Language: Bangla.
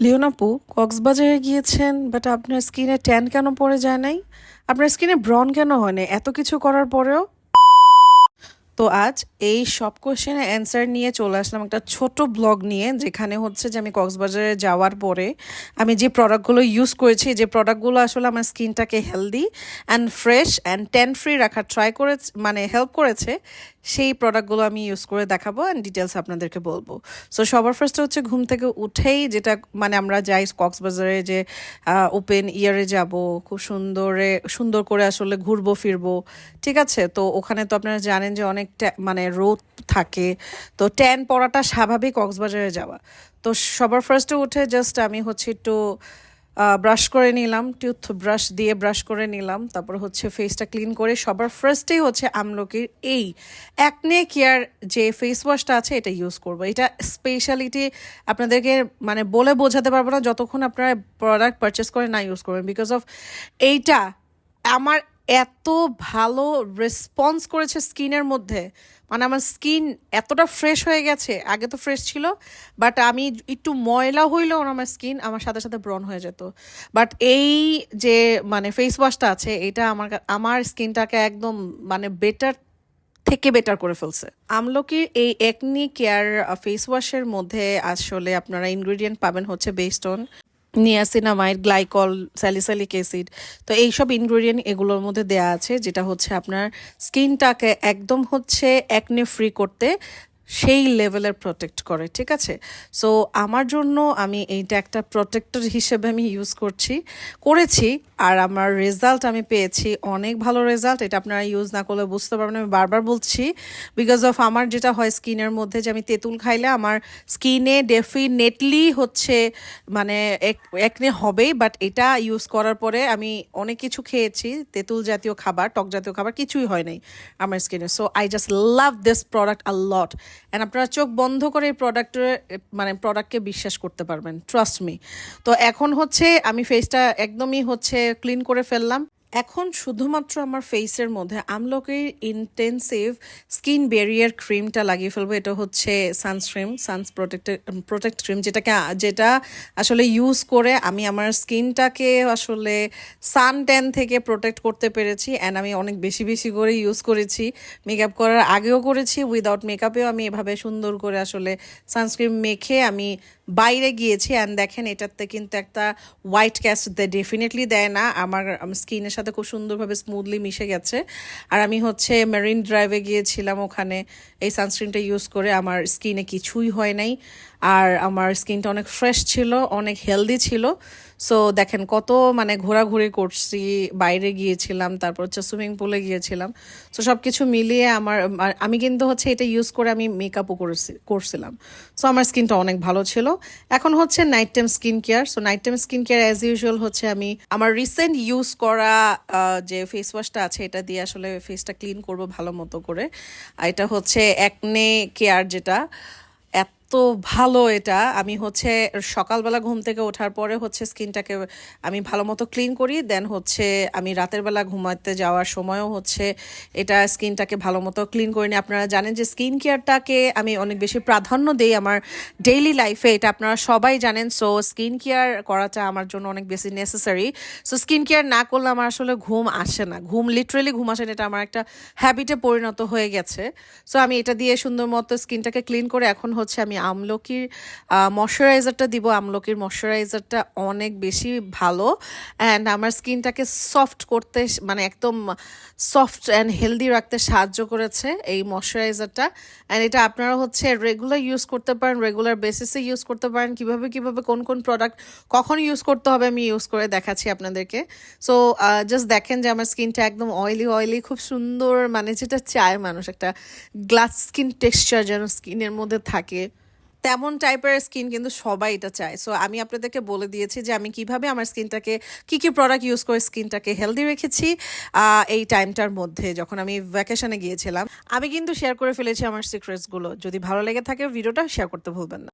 লিওনাপু কক্সবাজারে গিয়েছেন বাট আপনার স্কিনে ট্যান কেন পড়ে যায় নাই? আপনার স্কিনে ব্রন কেন হয় নাই? এত কিছু করার পরেও? তো আজ এই সব কোশ্চেনের অ্যান্সার নিয়ে চলে আসলাম একটা ছোট ব্লগ নিয়ে, যেখানে হচ্ছে যে আমি কক্সবাজারে যাওয়ার পরে আমি যে প্রোডাক্টগুলো ইউজ করেছি, যে প্রোডাক্টগুলো আসলে আমার স্কিনটাকে healthy and fresh and tan free রাখার ট্রাই করে মানে হেল্প করেছে সেই প্রোডাক্টগুলো আমি ইউজ করে দেখাবো অ্যান্ড ডিটেলস আপনাদেরকে বলব। সো সবার ফার্স্টে হচ্ছে ঘুম থেকে উঠেই যেটা মানে আমরা যাই কক্সবাজারে যে ওপেন ইয়ারে যাব, খুব সুন্দরে, সুন্দর করে আসলে ঘুরবো, ফিরবো, ঠিক আছে? তো ওখানে তো আপনারা জানেন যে অনেক মানে রোদ থাকে, তো ট্যান পড়াটা স্বাভাবিক কক্সবাজারে যাওয়া। তো সবার ফার্স্টে উঠে জাস্ট আমি হচ্ছে একটু ব্রাশ করে নিলাম টুথ ব্রাশ দিয়ে ব্রাশ করে নিলাম, তারপর হচ্ছে ফেসটা ক্লিন করে সবার ফার্স্টেই হচ্ছে আমলকির এই অ্যাকনে কেয়ার যে ফেস ওয়াশটা আছে, এটা ইউজ করব। এটা স্পেশালিটি আপনাদেরকে মানে বলে বোঝাতে পারব না, যতক্ষণ আপনারা প্রোডাক্ট পারচেস করে না ইউজ করবেন। বিকজ অফ এইটা, আমার এত ভালো রেসপন্স করেছে স্কিনের মধ্যে। মানে আমার স্কিন এতটা ফ্রেশ হয়ে গেছে, আগে তো ফ্রেশ ছিল বাট আমি একটু ময়লা হইলেও আমার স্কিন আমার সাথে সাথে ব্রন হয়ে যেত। বাট এই যে মানে ফেস ওয়াশটা আছে, এটা আমার আমার স্কিনটাকে একদম মানে বেটার থেকে বেটার করে ফেলছে। আমলকির এই একনি কেয়ার ফেস ওয়াশের মধ্যে আসলে আপনারা ইনগ্রেডিয়েন্ট পাবেন হচ্ছে based on niacinamide glycol, salicylic acid. তো এইসব ইনগ্রিডিয়েন্ট এগুলোর মধ্যে দেয়া আছে, যেটা হচ্ছে আপনার স্কিনটাকে একদম হচ্ছে একনে ফ্রি করতে সেই লেভেলের প্রোটেক্ট করে, ঠিক আছে? সো আমার জন্য আমি এইটা একটা প্রোটেক্টর হিসেবে আমি ইউজ করছি, করেছি, আর আমার রেজাল্ট আমি পেয়েছি, অনেক ভালো রেজাল্ট এটা আপনারা ইউজ না করলে বুঝতে পারবেন, আমি বারবার বলছি বিকজ অফ আমার যেটা হয় স্কিনের মধ্যে যে আমি তেঁতুল খাইলে আমার স্কিনে ডেফিনেটলি হচ্ছে মানে এক- একনে হবেই বাট এটা ইউজ করার পরে আমি অনেক কিছু খেয়েছি, তেঁতুল জাতীয় খাবার, টক জাতীয় খাবার কিছুই হয় নাই আমার স্কিনে so I just love this product a lot and আপনারা চোখ বন্ধ করে এই প্রোডাক্টের মানে প্রোডাক্টকে বিশ্বাস করতে পারবেন ট্রাস্ট মি তো এখন হচ্ছে আমি ফেসটা একদমই হচ্ছে ক্লিন করে ফেললাম। এখন শুধুমাত্র আমার ফেসের মধ্যে আমলকির ইন্টেন্সিভ স্কিন ব্যারিয়ার ক্রিমটা লাগিয়ে ফেলব। এটা হচ্ছে sunscreen suns protect protect cream যেটাকে, যেটা আসলে ইউজ করে আমি আমার স্কিনটাকে আসলে সান ট্যান থেকে প্রোটেক্ট করতে পেরেছি অ্যান্ড আমি অনেক বেশি বেশি করে ইউজ করেছি। মেকআপ করার আগেও করেছি উইদাউট মেকআপেও আমি এভাবে সুন্দর করে আসলে সানস্ক্রিন মেখে আমি বাইরে গিয়েছি অ্যান্ড দেখেন এটাতে কিন্তু একটা হোয়াইট ক্যাস্ট ডেফিনেটলি দেয় না। আমার স্কিনের সাথে খুব সুন্দরভাবে স্মুথলি মিশে গেছে। আর আমি হচ্ছে মেরিন ড্রাইভে গিয়েছিলাম ওখানে, এই সানস্ক্রিনটা ইউজ করে আমার স্কিনে কিছুই হয় নাই। আর আমার স্কিনটা অনেক ফ্রেশ ছিল, অনেক হেলদি ছিল। সো দেখেন, কত মানে ঘোরাঘুরি করছি, বাইরে গিয়েছিলাম, তারপর হচ্ছে সুইমিং পুলে গিয়েছিলাম। সো সব কিছু মিলিয়ে আমার আমি কিন্তু হচ্ছে এটা ইউজ করে আমি মেকআপও করেছি, করছিলাম। সো আমার স্কিনটা অনেক ভালো ছিল। এখন হচ্ছে night time skin care so night time skin care as usual হচ্ছে আমি আমার রিসেন্ট ইউজ করা যে ফেস ওয়াশটা আছে, এটা দিয়ে আসলে ফেসটা ক্লিন করব ভালো মতো করে। এটা হচ্ছে একনে কেয়ার যেটা। এত ভালো এটা। আমি হচ্ছে সকালবেলা ঘুম থেকে ওঠার পরে হচ্ছে স্কিনটাকে আমি ভালো মতো ক্লিন করি, দেন হচ্ছে আমি রাতের বেলা ঘুমাতে যাওয়ার সময়ও হচ্ছে এটা স্কিনটাকে ভালো মতো ক্লিন করে নিই। আপনারা জানেন যে স্কিন কেয়ারটাকে আমি অনেক বেশি প্রাধান্য দিই আমার ডেইলি লাইফে, এটা আপনারা সবাই জানেন। সো স্কিন কেয়ার করাটা আমার জন্য অনেক বেশি নেসেসারি সো স্কিন কেয়ার না করলে আমার আসলে ঘুম আসে না। ঘুম লিটারেলি ঘুম আসে না, এটা আমার একটা হ্যাবিটে পরিণত হয়ে গেছে। সো আমি এটা দিয়ে সুন্দর মতো স্কিনটাকে ক্লিন করে এখন হচ্ছে আমি আমলকির ময়শ্চারাইজারটা দিব। আমলকির ময়শ্চারাইজারটা অনেক বেশি ভালো। অ্যান্ড আমার স্কিনটাকে সফট করতে মানে একদম সফট অ্যান্ড হেলদি রাখতে সাহায্য করেছে এই ময়শ্চারাইজারটা। অ্যান্ড এটা আপনারা হচ্ছে রেগুলার ইউজ করতে পারেন রেগুলার বেসিসে ইউজ করতে পারেন। কীভাবে কীভাবে, কোন কোন প্রোডাক্ট কখন ইউজ করতে হবে আমি ইউজ করে দেখাচ্ছি আপনাদেরকে। সো জাস্ট দেখেন যে আমার স্কিনটা একদম অয়েলি অয়েলি খুব সুন্দর। মানে যেটা চায় মানুষ, একটা গ্লাস স্কিন টেক্সচার যেন স্কিনের মধ্যে থাকে। তেমন টাইপের স্কিন কিন্তু সবাই এটা চায়। সো আমি আপনাদেরকে বলে দিয়েছি যে আমি কীভাবে আমার স্কিনটাকে কি কি প্রোডাক্ট ইউজ করে স্কিনটাকে হেলদি রেখেছি এই টাইমটার মধ্যে। যখন আমি ভ্যাকেশনে গিয়েছিলাম, আমি কিন্তু শেয়ার করে ফেলেছি আমার সিক্রেটসগুলো যদি ভালো লেগে থাকে ভিডিওটা শেয়ার করতে ভুলবেন না।